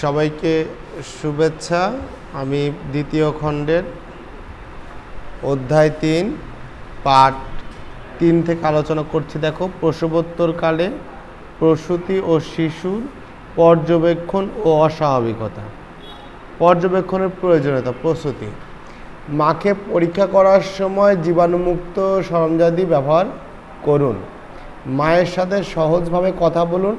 সবাইকে শুভেচ্ছা। আমি দ্বিতীয় খণ্ডের অধ্যায় তিন, পাঠ তিন থেকে আলোচনা করছি। দেখো, প্রসবোত্তরকালে প্রসূতি ও শিশুর পর্যবেক্ষণ ও অস্বাভাবিকতা। পর্যবেক্ষণের প্রয়োজনীয়তা, প্রসূতি। মাকে পরীক্ষা করার সময় জীবাণুমুক্ত সরঞ্জাদি ব্যবহার করুন। মায়ের সাথে সহজভাবে কথা বলুন।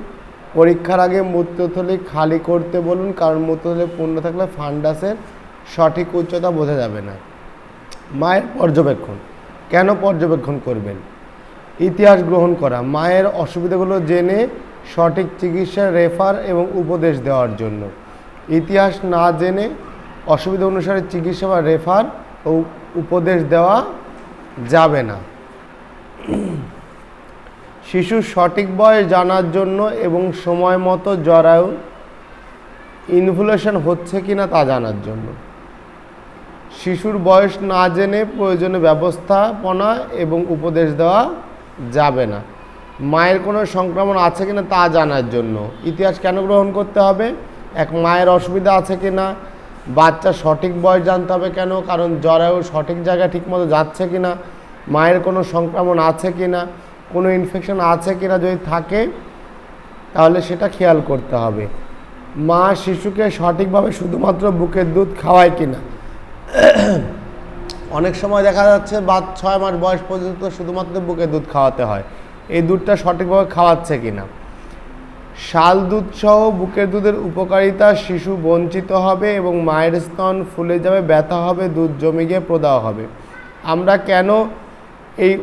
পরীক্ষার আগে মূত্রথলি খালি করতে বলুন, কারণ মূত্রথলি পূর্ণ থাকলে ফান্ডাসের সঠিক উচ্চতা বোঝা যাবে না। মায়ের পর্যবেক্ষণ। কেন পর্যবেক্ষণ করবেন? ইতিহাস গ্রহণ করা। মায়ের অসুবিধাগুলো জেনে সঠিক চিকিৎসার রেফার এবং উপদেশ দেওয়ার জন্য। ইতিহাস না জেনে অসুবিধা অনুসারে চিকিৎসা বা রেফার ও উপদেশ দেওয়া যাবে না। শিশুর সঠিক বয়স জানার জন্য এবং সময় মতো জরায়ু ইনভুলেশন হচ্ছে কি না তা জানার জন্য। শিশুর বয়স না জেনে প্রয়োজনীয় ব্যবস্থাপনা এবং উপদেশ দেওয়া যাবে না। মায়ের কোনো সংক্রমণ আছে কিনা তা জানার জন্য। ইতিহাস কেন গ্রহণ করতে হবে? এক মায়ের অসুবিধা আছে কি না বাচ্চা সঠিক বয়স জানতে হবে কেন? কারণ জরায়ু সঠিক জায়গায় ঠিকমতো যাচ্ছে কি না মায়ের কোনো সংক্রমণ আছে কিনা? কোনো ইনফেকশন আছে কিনা যদি থাকে, তাহলে সেটা খেয়াল করতে হবে। মা শিশুকে সঠিকভাবে শুধুমাত্র বুকের দুধ খাওয়ায় কিনা। অনেক সময় দেখা যাচ্ছে বা ছয় মাস বয়স পর্যন্ত শুধুমাত্র বুকের দুধ খাওয়াতে হয়। এই দুধটা সঠিকভাবে খাওয়াচ্ছে কিনা। শাল দুধ সহ বুকের দুধের উপকারিতা শিশু বঞ্চিত হবে এবং মায়ের স্তন ফুলে যাবে, ব্যথা হবে, দুধ জমে গিয়ে প্রদাহ হবে। আমরা কেন এই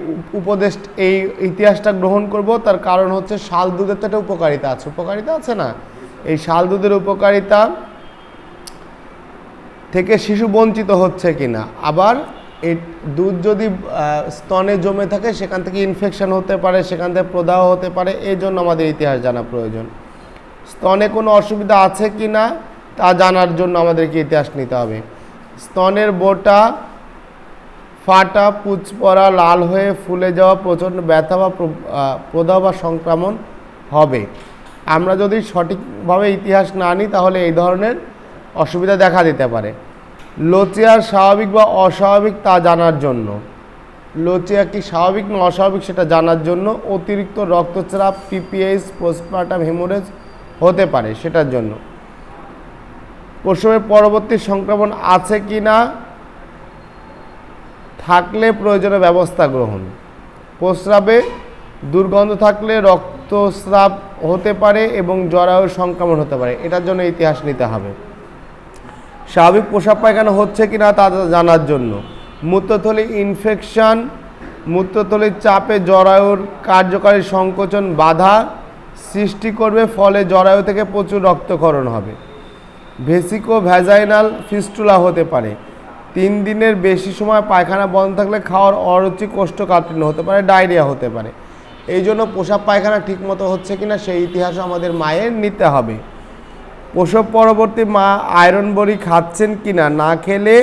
উপদেশ এই ইতিহাসটা গ্রহণ করব। তার কারণ হচ্ছে শাল দুধের তো একটা উপকারিতা আছে। উপকারিতা আছে না? এই শাল দুধের উপকারিতা থেকে শিশু বঞ্চিত হচ্ছে কিনা? আবার এই দুধ যদি স্তনে জমে থাকে, সেখান থেকে ইনফেকশন হতে পারে, সেখান থেকে প্রদাহ হতে পারে, এই জন্য আমাদের ইতিহাস জানা প্রয়োজন। স্তনে কোনো অসুবিধা আছে কি না তা জানার জন্য আমাদেরকে ইতিহাস নিতে হবে। স্তনের বোটা ফাটা পুচ পড়া লাল হয়ে ফুলে যাওয়া প্রচণ্ড ব্যথা বা প্র- আহ, প্রদাহ বা সংক্রমণ হবে। আমরা যদি সঠিকভাবে ইতিহাস না নিই তাহলে এই ধরনের অসুবিধা দেখা দিতে পারে। লচিয়ার স্বাভাবিক বা অস্বাভাবিক তা জানার জন্য। লচিয়া কি স্বাভাবিক না অস্বাভাবিক সেটা জানার জন্য অতিরিক্ত রক্তচাপ পিপিএস পোস্টমার্টাম হেমোরেজ হতে পারে সেটার জন্য। প্রসবের পরবর্তী সংক্রমণ আছে কি না থাকলে প্রয়োজনীয় ব্যবস্থা গ্রহণ। প্রস্রাবে দুর্গন্ধ থাকলে রক্তস্রাব হতে পারে এবং জরায়ু সংক্রমণ হতে পারে। এটার জন্য ইতিহাস নিতে হবে। স্বাভাবিক প্রসাব পায়খানা হচ্ছে কি না তা জানার জন্য। মূত্রথলি ইনফেকশন, মূত্রথলির চাপে জরায়ুর কার্যকারী সংকোচন বাধা সৃষ্টি করবে, ফলে জরায়ু থেকে প্রচুর রক্তক্ষরণ হবে। ভেসিকো ভ্যাজাইনাল ফিস্টুলা হতে পারে। তিন দিনের বেশি সময় পায়খানা বন্ধ থাকলে খাওয়ার অরুচি, কোষ্ঠকাঠিন্য হতে পারে, ডায়রিয়া হতে পারে। এই জন্য পোশাক পায়খানা ঠিকমতো হচ্ছে কিনা সেই ইতিহাস আমাদের মায়ের নিতে হবে। প্রসব পরবর্তী মা আয়রন বড়ি খাচ্ছেন কিনা না না খেলে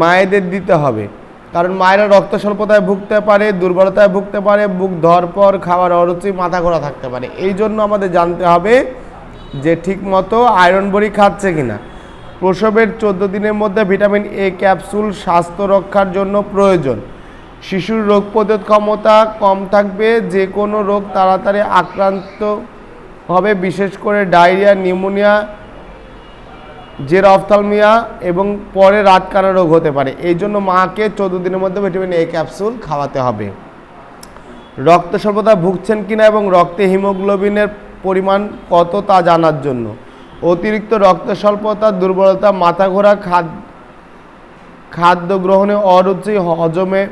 মায়েদের দিতে হবে। কারণ মায়েরা রক্ত স্বল্পতায় ভুগতে পারে, দুর্বলতায় ভুগতে পারে, বুক ধরপর খাওয়ার অরুচি, মাথা ঘোরা থাকতে পারে। এই জন্য আমাদের জানতে হবে যে ঠিক মতো আয়রন বড়ি খাচ্ছে কিনা। প্রসবের চোদ্দ দিনের মধ্যে ভিটামিন এ ক্যাপসুল স্বাস্থ্য রক্ষার জন্য প্রয়োজন। শিশুর রোগ প্রতিরোধ ক্ষমতা কম থাকবে যে কোনো রোগ তাড়াতাড়ি আক্রান্ত হবে, বিশেষ করে ডায়রিয়া, নিউমোনিয়া জের অফথালমিয়া এবং পরে রাতকানা রোগ হতে পারে। এই জন্য মাকে চোদ্দ দিনের মধ্যে ভিটামিন এ ক্যাপসুল খাওয়াতে হবে। রক্ত স্বল্পতা ভুগছেন কিনা এবং রক্তে হিমোগ্লোবিনের পরিমাণ কত তা জানার জন্য। অতিরিক্ত রক্ত স্বল্পতা দুর্বলতা মাথা ঘোরা খাদ্য খাদ্য গ্রহণে অরুচি হজমে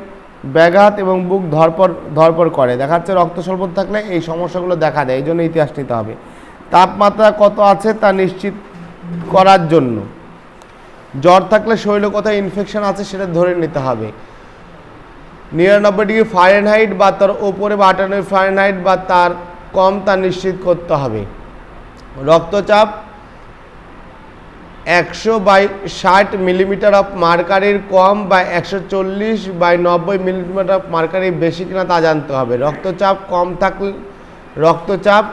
ব্যাঘাত এবং বুক ধরপর ধরপর করে। দেখা যাচ্ছে রক্ত থাকলে এই সমস্যাগুলো দেখা দেয় এই জন্য ইতিহাস নিতে হবে। তাপমাত্রা কত আছে তা নিশ্চিত করার জন্য। জ্বর থাকলে শরীরে কোথায় ইনফেকশন আছে সেটা ধরে নিতে হবে। নিরানব্বই ডিগ্রি ফারেনহাইট বা তার ওপরে বা আটানব্বই ফারেনহাইট বা তার কম তা নিশ্চিত করতে হবে। রক্তচাপ একশো বাই ষাট মিলিমিটার অফ মার্কারির কম বা একশো চল্লিশ বাই নব্বই মিলিমিটার অফ মার্কারির বেশি কিনা তা জানতে হবে। রক্তচাপ কম থাকলে, রক্তচাপ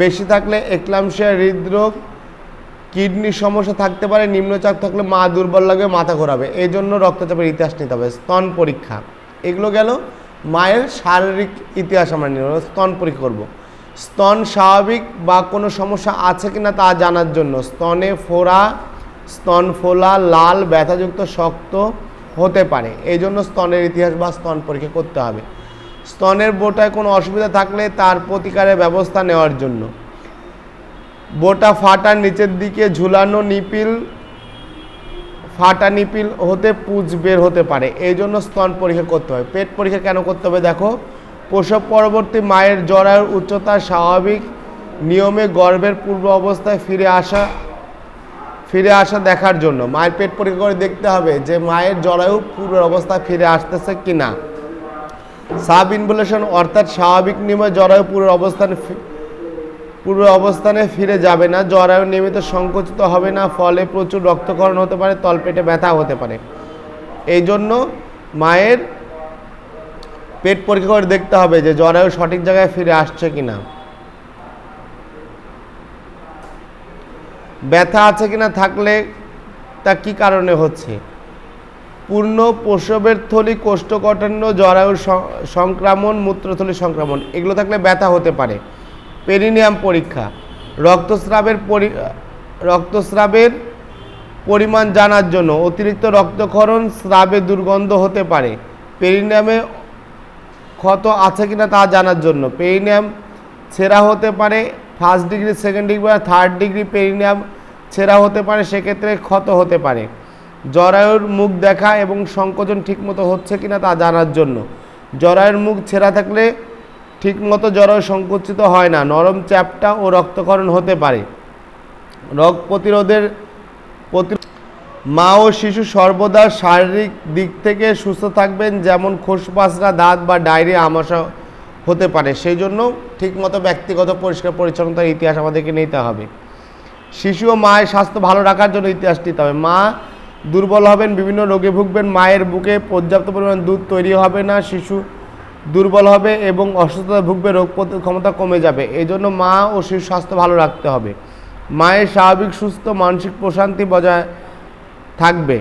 বেশি থাকলে একলামশিয়া হৃদরোগ কিডনির সমস্যা থাকতে পারে, নিম্নচাপ থাকলে মা দুর্বল লাগবে মাথা ঘোরাবে। এই জন্য রক্তচাপের ইতিহাস নিতে হবে। স্তন পরীক্ষা। এগুলো গেল মায়ের শারীরিক ইতিহাস আমরা নিয়ে স্তন পরীক্ষা করব। স্তন স্বাভাবিক বা কোনো সমস্যা আছে কিনা তা জানার জন্য। স্তনে ফোড়া, স্তন ফোলা, লাল, ব্যথাযুক্ত, শক্ত হতে পারে। এই জন্য স্তনের ইতিহাস বা স্তন পরীক্ষা করতে হবে। স্তনের বোটায় কোনো অসুবিধা থাকলে তার প্রতিকারের ব্যবস্থা নেওয়ার জন্য। বোটা ফাটার নিচের দিকে ঝুলানো নিপিল, ফাটা নিপিল হতে পুজ বের হতে পারে। এই জন্য স্তন পরীক্ষা করতে হয় পেট পরীক্ষা কেন করতে হবে দেখো? প্রসব পরবর্তী মায়ের জরায়ুর উচ্চতা স্বাভাবিক। নিয়মে গর্ভের পূর্ব অবস্থায় ফিরে আসা ফিরে আসা দেখার জন্য। মায়ের পেট পরীক্ষা করে দেখতে হবে যে মায়ের জরায়ু পূর্বের অবস্থায় ফিরে আসতেছে কি না সাব ইনভুলেশন অর্থাৎ স্বাভাবিক নিয়মে জরায়ু পূর্বের অবস্থানে ফি- পূর্ব অবস্থানে ফিরে যাবে না। জরায়ু নিয়মিত সংকুচিত হবে না, ফলে প্রচুর রক্তক্ষরণ হতে পারে, তলপেটে ব্যথা হতে পারে। এই জন্য মায়ের পেট পরীক্ষা করে দেখতে হবে যে জরায়ু সঠিক জায়গায় ফিরে আসছে কিনা। ব্যথা আছে কিনা থাকলে তা কি কারণে হচ্ছে? পূর্ণ প্রসবের থলি কোষ্ঠকাঠিন্য জরায়ুর সংক্রমণ, মূত্রথলি সংক্রমণ, এগুলো থাকলে ব্যথা হতে পারে। পেরিনিয়াম পরীক্ষা, রক্তস্রাবের পরি, রক্তস্রাবের পরিমাণ জানার জন্য অতিরিক্ত রক্তক্ষরণ, স্রাবে দুর্গন্ধ হতে পারে। পেরিনিয়ামে ক্ষত আছে কিনা তা জানার জন্য। পেরিনিয়াম ছেঁড়া হতে পারে ফার্স্ট ডিগ্রি সেকেন্ড ডিগ্রি বা থার্ড ডিগ্রি পেরিনিয়াম ছেঁড়া হতে পারে, সেক্ষেত্রে ক্ষত হতে পারে। জরায়ুর মুখ দেখা এবং সংকোচন ঠিকমতো হচ্ছে কিনা তা জানার জন্য। জরায়ুর মুখ ছেঁড়া থাকলে ঠিকমতো জরায়ু সংকুচিত হয় না, নরম চ্যাপটা ও রক্তকরণ হতে পারে। রোগ প্রতিরোধের প্রতি মা ও শিশু সর্বদা শারীরিক দিক থেকে সুস্থ থাকবেন, যেমন খোসপাসরা দাঁত বা ডায়রিয়া আমাশা হতে পারে। সেই জন্য ঠিকমতো ব্যক্তিগত পরিষ্কার পরিচ্ছন্নতার ইতিহাস আমাদেরকে নিতে হবে। শিশু ও মায়ের স্বাস্থ্য ভালো রাখার জন্য ইতিহাস নিতে হবে। মা দুর্বল হবেন, বিভিন্ন রোগে ভুগবেন, মায়ের বুকে পর্যাপ্ত পরিমাণ দুধ তৈরি হবে না, শিশু দুর্বল হবে এবং অসুস্থতা ভুগবে, রোগ ক্ষমতা কমে যাবে। এই জন্য মা ও শিশু স্বাস্থ্য ভালো রাখতে হবে। মায়ের স্বাভাবিক, সুস্থ, মানসিক প্রশান্তি বজায় থাকবে।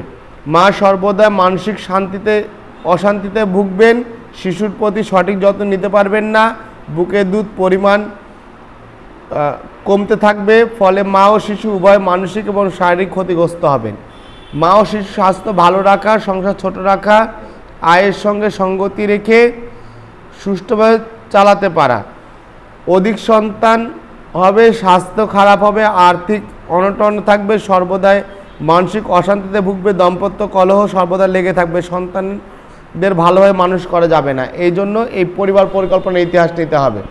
মা সর্বদা মানসিক শান্তিতে, অশান্তিতে ভুগবেন, শিশুর প্রতি সঠিক যত্ন নিতে পারবেন না, বুকে দুধ পরিমাণ কমতে থাকবে, ফলে মা ও শিশু উভয় মানসিক এবং শারীরিক ক্ষতিগ্রস্ত হবেন। মা ও শিশু স্বাস্থ্য ভালো রাখা, সংসার ছোট রাখা, আয়ের সঙ্গে সঙ্গতি রেখে সুষ্ঠুভাবে চালাতে পারা। অধিক সন্তান হবে, স্বাস্থ্য খারাপ হবে, আর্থিক অনটন থাকবে, সর্বদাই মানসিক অশান্তিতে ভুগবে, দাম্পত্য কলহ সর্বদা লেগে থাকবে, সন্তানদের ভালোভাবে মানুষ করা যাবে না। এই জন্য এই পরিবার পরিকল্পনার ইতিহাস নিতে হবে।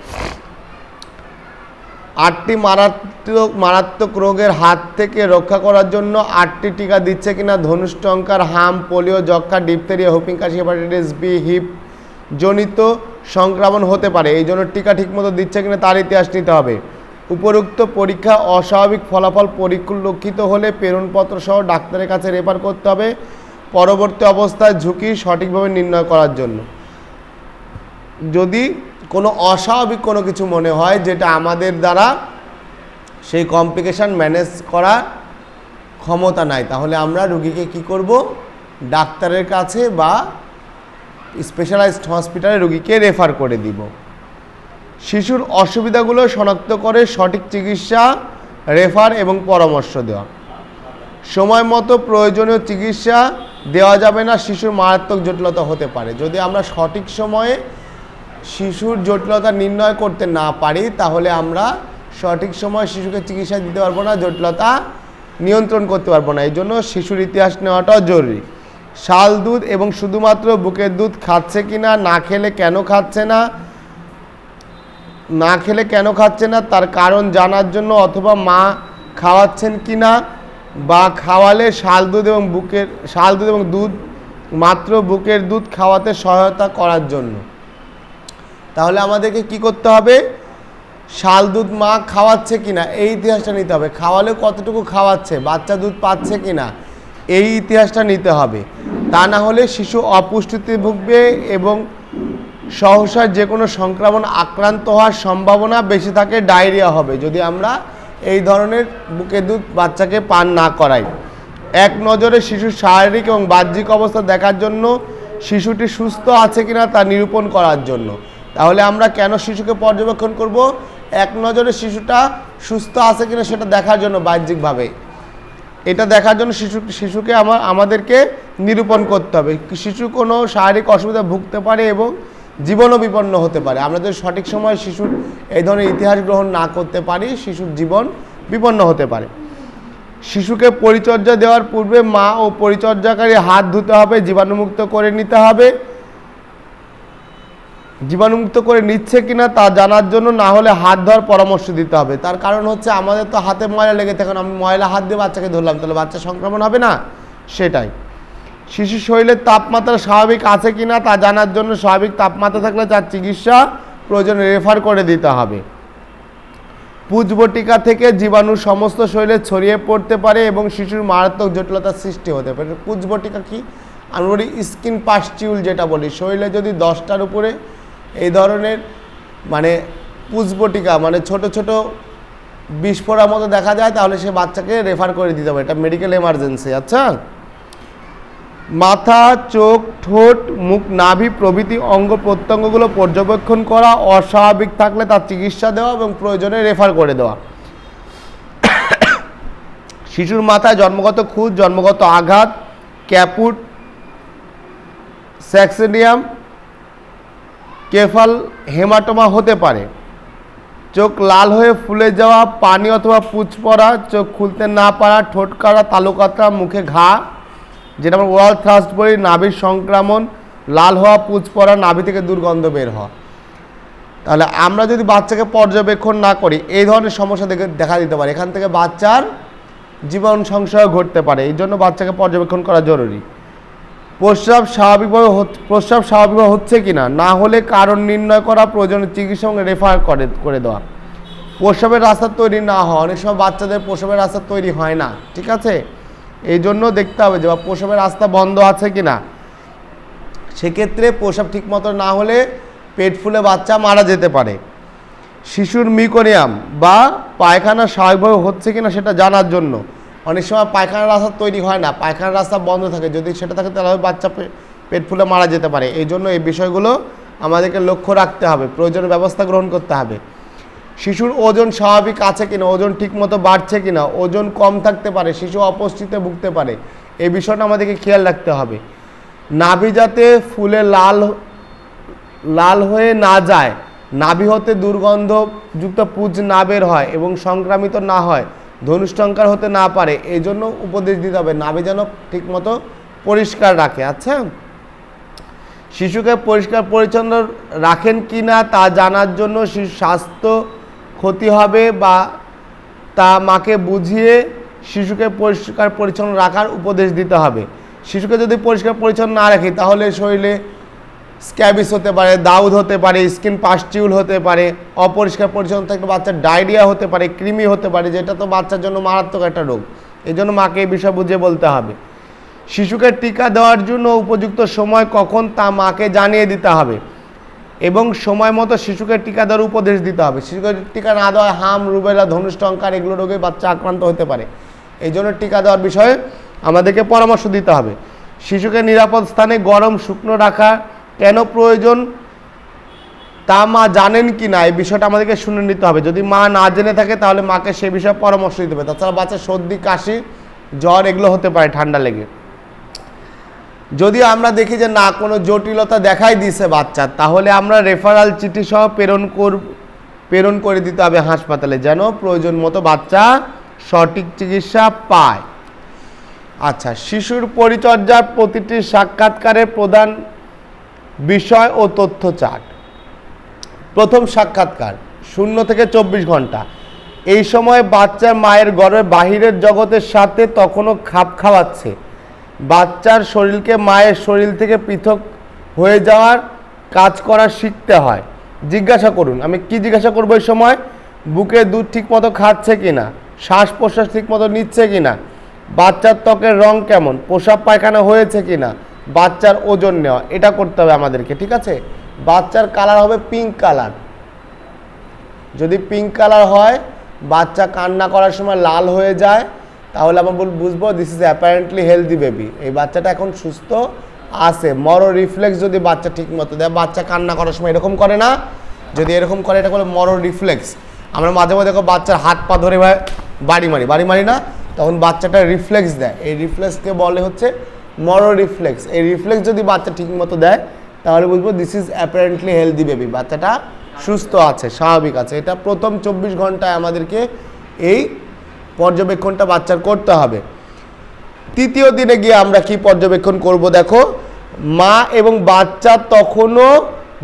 আটটি মারাত্মক মারাত্মক রোগের হাত থেকে রক্ষা করার জন্য আটটি টিকা দিচ্ছে কিনা ধনুষ্টঙ্কার হাম, পোলিও যক্ষা ডিপথেরিয়া, হুপিং, কাশি, হেপাটাইটিস বি, হিপ জনিত সংক্রমণ হতে পারে। এই জন্য টিকা ঠিকমতো দিচ্ছে কিনা তার ইতিহাস নিতে হবে। উপরোক্ত পরীক্ষা অস্বাভাবিক ফলাফল পরিলক্ষিত হলে প্রেরণপত্র সহ ডাক্তারের কাছে রেফার করতে হবে। পরবর্তী অবস্থায় ঝুঁকি সঠিকভাবে নির্ণয় করার জন্য। যদি কোনো অস্বাভাবিক কোনো কিছু মনে হয় যেটা আমাদের দ্বারা সেই কমপ্লিকেশান ম্যানেজ করা ক্ষমতা নাই, তাহলে আমরা রুগীকে কি করব? ডাক্তারের কাছে বা স্পেশালাইজড হসপিটালে রুগীকে রেফার করে দিব। শিশুর অসুবিধাগুলো শনাক্ত করে সঠিক চিকিৎসা, রেফার এবং পরামর্শ দেওয়া। সময় মতো প্রয়োজনীয় চিকিৎসা দেওয়া যাবে না, শিশুর মারাত্মক জটিলতা হতে পারে। যদি আমরা সঠিক সময়ে শিশুর জটিলতা নির্ণয় করতে না পারি, তাহলে আমরা সঠিক সময় শিশুকে চিকিৎসা দিতে পারব না, জটিলতা নিয়ন্ত্রণ করতে পারব না। এই জন্য শিশুর ইতিহাস নেওয়াটাও জরুরি। শাল দুধ এবং শুধুমাত্র বুকের দুধ খাচ্ছে কি না না খেলে কেন খাচ্ছে না না খেলে কেন খাচ্ছে না? তার কারণ জানার জন্য অথবা মা খাওয়াচ্ছেন কি না? বা খাওয়ালে শাল দুধ এবং বুকের, শাল দুধ এবং দুধ, মাত্র বুকের দুধ খাওয়াতে সহায়তা করার জন্য। তাহলে আমাদেরকে কি করতে হবে? শাল দুধ মা খাওয়াচ্ছে কি না? এই ইতিহাসটা নিতে হবে। খাওয়ালে কতটুকু খাওয়াচ্ছে? বাচ্চা দুধ পাচ্ছে কি না? এই ইতিহাসটা নিতে হবে। তা না হলে শিশু অপুষ্টিতে ভুগবে এবং সহসা যে কোনো সংক্রমণ আক্রান্ত হওয়ার সম্ভাবনা বেশি থাকে, ডায়রিয়া হবে। যদি আমরা এই ধরনের বুকের দুধ বাচ্চাকে পান না করাই। এক নজরে শিশুর শারীরিক এবং বাহ্যিক অবস্থা দেখার জন্য শিশুটি সুস্থ আছে কিনা তা নিরূপণ করার জন্য। তাহলে আমরা কেন শিশুকে পর্যবেক্ষণ করব? এক নজরে শিশুটা সুস্থ আছে কিনা সেটা দেখার জন্য বাহ্যিকভাবে। এটা দেখার জন্য শিশু, শিশুকে আমার আমাদেরকে নিরূপণ করতে হবে। শিশু কোনো শারীরিক অসুবিধা ভুগতে পারে এবং জীবনও বিপন্ন হতে পারে। আমরা যদি সঠিক সময় শিশুর এই ধরনের ইতিহাস গ্রহণ না করতে পারি শিশুর জীবন বিপন্ন হতে পারে। শিশুকে পরিচর্যা দেওয়ার পূর্বে মা ও পরিচর্যাকারী হাত ধুতে হবে জীবাণুমুক্ত করে নিতে হবে। জীবাণুমুক্ত করে নিচ্ছে কিনা তা জানার জন্য না হলে হাত ধোয়ার পরামর্শ দিতে হবে। তার কারণ হচ্ছে আমাদের তো হাতে ময়লা লেগে থাকে। না, আমি ময়লা হাত দিয়ে বাচ্চাকে ধরলাম তাহলে বাচ্চা সংক্রমণ হবে না? সেটাই। শিশু শরীরের তাপমাত্রা স্বাভাবিক আছে কি না তা জানার জন্য স্বাভাবিক তাপমাত্রা থাকলে তার চিকিৎসা প্রয়োজনে রেফার করে দিতে হবে। পুজবটিকা থেকে জীবাণু সমস্ত শরীরে ছড়িয়ে পড়তে পারে এবং শিশুর মারাত্মক জটিলতার সৃষ্টি হতে পারে। পুজবটিকা কি? আমরা বলি স্কিন পাস্টিউল যেটা বলি, শরীরে যদি দশটার উপরে এই ধরনের মানে পুজবটিকা মানে ছোট ছোট বিস্ফোরার মতো দেখা যায়, তাহলে সে বাচ্চাকে রেফার করে দিতে হবে। এটা মেডিকেল এমার্জেন্সি আচ্ছা? মাথা, চোখ, ঠোঁট, মুখ, নাভি প্রভৃতি অঙ্গ প্রত্যঙ্গগুলো পর্যবেক্ষণ করা অস্বাভাবিক থাকলে তার চিকিৎসা দেওয়া এবং প্রয়োজনে রেফার করে দেওয়া। শিশুর মাথায় জন্মগত খুঁত, জন্মগত আঘাত, ক্যাপুট, স্যাক্সিডিয়াম, কেফাল, হেমাটোমা হতে পারে। চোখ লাল হয়ে ফুলে যাওয়া, পানি অথবা পুচ পড়া, চোখ খুলতে না পারা, ঠোঁট কাটা তালুকাতা মুখে ঘা যেটা আমরা ওয়াল থ্রাস্ট বলি নাভির সংক্রমণ, লাল হওয়া পুচ পড়া নাভি থেকে দুর্গন্ধ বের হওয়া। তাহলে আমরা যদি বাচ্চাকে পর্যবেক্ষণ না করি, এই ধরনের সমস্যা দেখে দেখা দিতে পারে। এখান থেকে বাচ্চার জীবন সংশয় ঘটতে পারে। এই জন্য বাচ্চাকে পর্যবেক্ষণ করা জরুরি। প্রস্রাব স্বাভাবিকভাবে প্রস্রাব স্বাভাবিকভাবে হচ্ছে কি না না হলে কারণ নির্ণয় করা, প্রয়োজনীয় চিকিৎসা সঙ্গে রেফার করে করে দেওয়া। প্রস্রাবের রাস্তা তৈরি না হওয়া, অনেক সময় বাচ্চাদের প্রস্রাবের রাস্তা তৈরি হয় না, ঠিক আছে? এই জন্য দেখতে হবে যে বা প্রস্রাবের রাস্তা বন্ধ আছে কি না সেক্ষেত্রে প্রস্রাব ঠিকমতো না হলে পেট ফুলে বাচ্চা মারা যেতে পারে। শিশুর মিকোনিয়াম বা পায়খানা স্বাভাবিকভাবে হচ্ছে কিনা সেটা জানার জন্য। অনেক সময় পায়খানার রাস্তা তৈরি হয় না, পায়খানার রাস্তা বন্ধ থাকে। যদি সেটা থাকে তাহলে বাচ্চা পেট ফুলে মারা যেতে পারে। এই জন্য এই বিষয়গুলো আমাদেরকে লক্ষ্য রাখতে হবে। প্রয়োজনীয় ব্যবস্থা গ্রহণ করতে হবে। শিশুর ওজন স্বাভাবিক আছে কিনা, ওজন ঠিকমতো বাড়ছে কিনা, ওজন কম থাকতে পারে, শিশু অপুষ্টিতে ভুগতে পারে এই বিষয়টা আমাদেরকে খেয়াল রাখতে হবে। নাভি যাতে ফুলে লাল লাল হয়ে না যায়, নাভি হতে দুর্গন্ধযুক্ত পুজ না বের হয় এবং সংক্রামিত না হয় ধনুষ্টঙ্কার হতে না পারে এই জন্য উপদেশ দিতে হবে, নাভি যেন ঠিকমতো পরিষ্কার রাখে আচ্ছা? শিশুকে পরিষ্কার পরিচ্ছন্ন রাখেন কি না তা জানার জন্য শিশু স্বাস্থ্য ক্ষতি হবে বা তা মাকে বুঝিয়ে শিশুকে পরিষ্কার পরিচ্ছন্ন রাখার উপদেশ দিতে হবে। শিশুকে যদি পরিষ্কার পরিচ্ছন্ন না রাখি, তাহলে শরীরে স্ক্যাবিস হতে পারে, দাউদ হতে পারে, স্কিন পাস্টিউল হতে পারে, অপরিষ্কার পরিচ্ছন্ন থাকলে বাচ্চার ডায়রিয়া হতে পারে, কৃমি হতে পারে, যেটা তো বাচ্চার জন্য মারাত্মক একটা রোগ। এই জন্য মাকে এই বিষয় বুঝিয়ে বলতে হবে। শিশুকে টিকা দেওয়ার জন্য উপযুক্ত সময় কখন তা মাকে জানিয়ে দিতে হবে। এবং সময় মতো শিশুকে টিকা দেওয়ার উপদেশ দিতে হবে। শিশুকে টিকা না দেওয়া হাম, রুবেলা ধনুষ্টঙ্কার এগুলো রোগে বাচ্চা আক্রান্ত হতে পারে। এই জন্য টিকা দেওয়ার বিষয়ে আমাদেরকে পরামর্শ দিতে হবে। শিশুকে নিরাপদ স্থানে গরম, শুকনো রাখা কেন প্রয়োজন তা মা জানেন কি না, এই বিষয়টা আমাদেরকে শুনে নিতে হবে। যদি মা না জেনে থাকে, তাহলে মাকে সে বিষয়ে পরামর্শ দিতে হবে। তাছাড়া বাচ্চার সর্দি, কাশি, জ্বর এগুলো হতে পারে ঠান্ডা লেগে। যদি আমরা দেখি যে না, কোনো জটিলতা দেখাই দিছে বাচ্চা, তাহলে আমরা রেফারাল চিঠি সহ প্রেরণ কর, প্রেরণ করে দিতে হবে হাসপাতালে, যেন প্রয়োজন মতো বাচ্চা সঠিক চিকিৎসা পায়। আচ্ছা শিশুর পরিচর্যার প্রতিটি সাক্ষাৎকারের প্রধান বিষয় ও তথ্য চার্ট। প্রথম সাক্ষাৎকার, শূন্য থেকে চব্বিশ ঘণ্টা। এই সময় বাচ্চার মায়ের গর্ভে বাহিরের জগতের সাথে তখনও খাপ খাওয়াচ্ছে। বাচ্চার শরীরকে মায়ের শরীর থেকে পৃথক হয়ে যাওয়ার কাজ করা শিখতে হয়। জিজ্ঞাসা করুন, আমি কি জিজ্ঞাসা করব এই সময়? বুকে দুধ ঠিকমতো খাচ্ছে কি না শ্বাস প্রশ্বাস ঠিকমতো নিচ্ছে কি না বাচ্চার ত্বকের রং কেমন? পোশাক পায়খানা হয়েছে কি না বাচ্চার ওজন নেওয়া, এটা করতে হবে আমাদেরকে, ঠিক আছে? বাচ্চার কালার হবে পিঙ্ক কালার। যদি পিঙ্ক কালার হয়, বাচ্চা কান্না করার সময় লাল হয়ে যায় তাহলে আমরা বুঝব this is apparently healthy baby এই বাচ্চাটা এখন সুস্থ আছে। মরো রিফ্লেক্স যদি বাচ্চা ঠিক মতো দেয়, বাচ্চা কান্না করার সময় এরকম করে না? যদি এরকম করে, এটা বলে মরো রিফ্লেক্স আমরা মাঝে মাঝে দেখো বাচ্চার হাত পা ধরে বাড়ি মারি। বাড়ি মারি না, তখন বাচ্চাটা রিফ্লেক্স দেয়। এই রিফ্লেক্সকে বলে হচ্ছে মরো রিফ্লেক্স এই রিফ্লেক্স যদি বাচ্চা ঠিক মতো দেয়, তাহলে বুঝব this is apparently healthy baby বাচ্চাটা সুস্থ আছে, স্বাভাবিক আছে। এটা প্রথম চব্বিশ ঘন্টায় আমাদেরকে এই পর্যবেক্ষণটা বাচ্চার করতে হবে। তৃতীয় দিনে গিয়ে আমরা কি পর্যবেক্ষণ করব দেখো, মা এবং বাচ্চা তখনও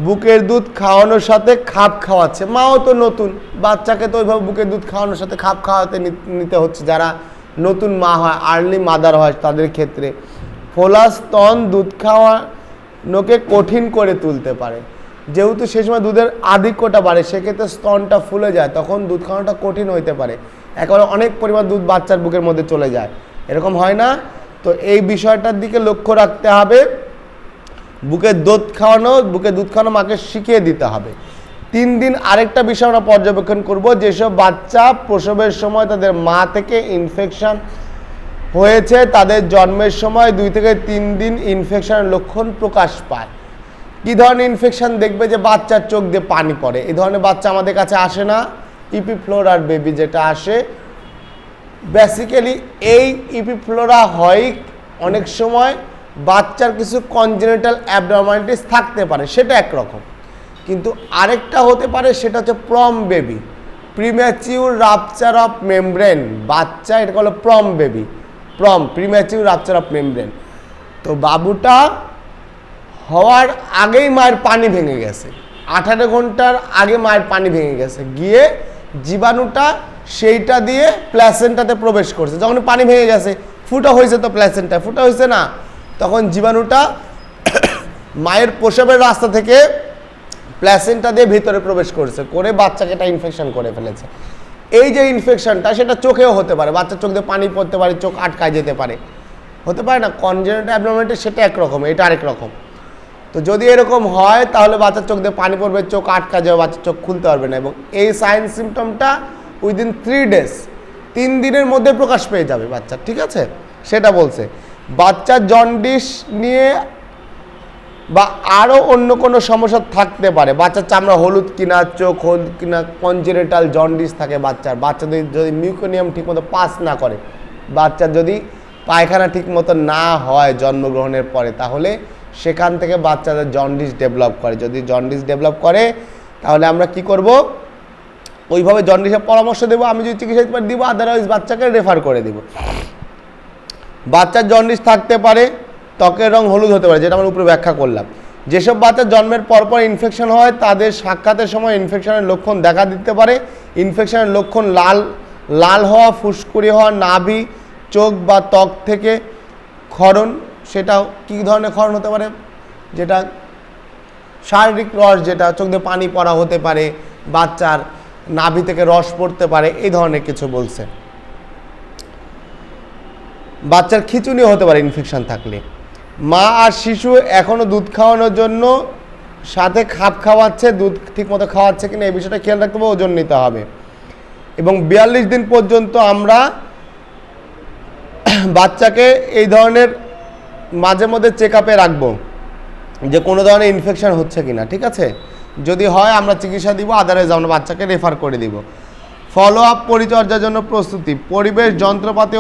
বুকের দুধ খাওয়ানোর সাথে খাপ খাওয়াচ্ছে। মাও তো নতুন, বাচ্চাকে তো ওইভাবে বুকের দুধ খাওয়ানোর সাথে খাপ খাওয়াতে নিতে হচ্ছে। যারা নতুন মা হয় আর্লি মাদার হয় তাদের ক্ষেত্রে ফোলা স্তন দুধ খাওয়ানোকে কঠিন করে তুলতে পারে। যেহেতু সে সময় দুধের আধিক্যটা বাড়ে, সেক্ষেত্রে স্তনটা ফুলে যায়, তখন দুধ খাওয়ানোটা কঠিন হইতে পারে। একেবারে অনেক পরিমাণ দুধ বাচ্চার বুকের মধ্যে চলে যায়। এরকম হয় না। তো এই বিষয়টার দিকে লক্ষ্য রাখতে হবে। বুকে দুধ খাওয়ানো, বুকে দুধ খাওয়ানো মাকে শিখিয়ে দিতে হবে। তিন দিন আরেকটা বিষয় আমরা পর্যবেক্ষণ করব, যেসব বাচ্চা প্রসবের সময় তাদের মা থেকে ইনফেকশন হয়েছে, তাদের জন্মের সময় দুই থেকে তিন দিন ইনফেকশনের লক্ষণ প্রকাশ পায়। কী ধরনের ইনফেকশন দেখবে যে বাচ্চার চোখ দিয়ে পানি পড়ে? এই ধরনের বাচ্চা আমাদের কাছে আসে না। ইপিফ্লোরার বেবি যেটা আসে বেসিক্যালি এই ইপিফ্লোরা হয় অনেক সময় বাচ্চার কিছু কনজেনেটাল অ্যাবনর্মালিটিস থাকতে পারে, সেটা একরকম। কিন্তু আরেকটা হতে পারে, সেটা হচ্ছে PROM baby premature rupture of membrane বাচ্চা এটা হলো PROM baby PROM premature rupture of membrane তো বাবুটা হওয়ার আগেই মায়ের পানি ভেঙে গেছে, আঠারো ঘণ্টার আগে মায়ের পানি ভেঙে গেছে, গিয়ে জীবাণুটা সেইটা দিয়ে প্ল্যাসেন্টাতে প্রবেশ করছে। যখন পানি ভেঙে গেছে, ফুটা হয়েছে তো প্ল্যাসেন্টা ফুটা হয়েছে না। তখন জীবাণুটা মায়ের প্রসবের রাস্তা থেকে প্ল্যাসেন্টা দিয়ে ভিতরে প্রবেশ করছে, করে বাচ্চাকে এটা ইনফেকশন করে ফেলেছে। এই যে ইনফেকশনটা সেটা চোখেও হতে পারে। বাচ্চার চোখ দিয়ে পানি পড়তে পারে, চোখ আটকায় যেতে পারে। হতে পারে না কনজেনেট অ্যাবনর্মালিটি সেটা একরকম, এটা আরেক রকম। তো যদি এরকম হয়, তাহলে বাচ্চার চোখ দিয়ে পানি পড়বে, চোখ আটকা যাবে, বাচ্চার চোখ খুলতে পারবে না এবং এই সাইন সিমটমটা উইদিন থ্রি ডেজ তিন দিনের মধ্যে প্রকাশ পেয়ে যাবে বাচ্চা, ঠিক আছে? সেটা বলছে। বাচ্চার জন্ডিস নিয়ে বা আরও অন্য কোনো সমস্যা থাকতে পারে। বাচ্চার চামড়া হলুদ কিনা, চোখ হলুদ কিনা কনজেনেটাল জন্ডিস থাকে বাচ্চার। বাচ্চাদের যদি মিউকোনিয়াম ঠিকমতো পাস না করে বাচ্চার যদি পায়খানা ঠিকমতো না হয় জন্মগ্রহণের পরে, তাহলে সেখান থেকে বাচ্চাদের জন্ডিস ডেভেলপ করে। যদি জন্ডিস ডেভেলপ করে, তাহলে আমরা কি করব? ওইভাবে জন্ডিসের পরামর্শ দেবো, আমি যদি চিকিৎসা দিতে পারি, দিব আদারওয়াইজ বাচ্চাকে রেফার করে দিব। বাচ্চার জন্ডিস থাকতে পারে, ত্বকের রং হলুদ হতে পারে, যেটা আমরা উপরে ব্যাখ্যা করলাম। যেসব বাচ্চার জন্মের পরপর ইনফেকশন হয়, তাদের সাক্ষাতের সময় ইনফেকশনের লক্ষণ দেখা দিতে পারে। ইনফেকশনের লক্ষণ লাল লাল হওয়া, ফুসকুড়ি হওয়া, নাভি, চোখ বা ত্বক থেকে ক্ষরণ সেটাও কী ধরনের ক্ষরণ হতে পারে? যেটা শারীরিক রস, যেটা চোখ দিয়ে পানি পড়া হতে পারে, বাচ্চার নাভি থেকে রস পড়তে পারে, এই ধরনের কিছু বলছে। বাচ্চার খিচুনি হতে পারে ইনফেকশন থাকলে। মা আর শিশু এখনও দুধ খাওয়ানোর জন্য সাথে খাপ খাওয়াচ্ছে, দুধ ঠিকমতো খাওয়াচ্ছে কিনা এই বিষয়টা খেয়াল রাখতে হবে, ওজন নিতে হবে। এবং বিয়াল্লিশ দিন পর্যন্ত আমরা বাচ্চাকে এই ধরনের মাঝে মধ্যে চেক আপে রাখব যে কোনো ধরনের ইনফেকশান হচ্ছে কি না ঠিক আছে? যদি হয়, আমরা চিকিৎসা দিব আদারওয়াইজ আমরা বাচ্চাকে রেফার করে দিব। ফলো আপ পরিচর্যার জন্য প্রস্তুতি, পরিবেশ যন্ত্রপাতি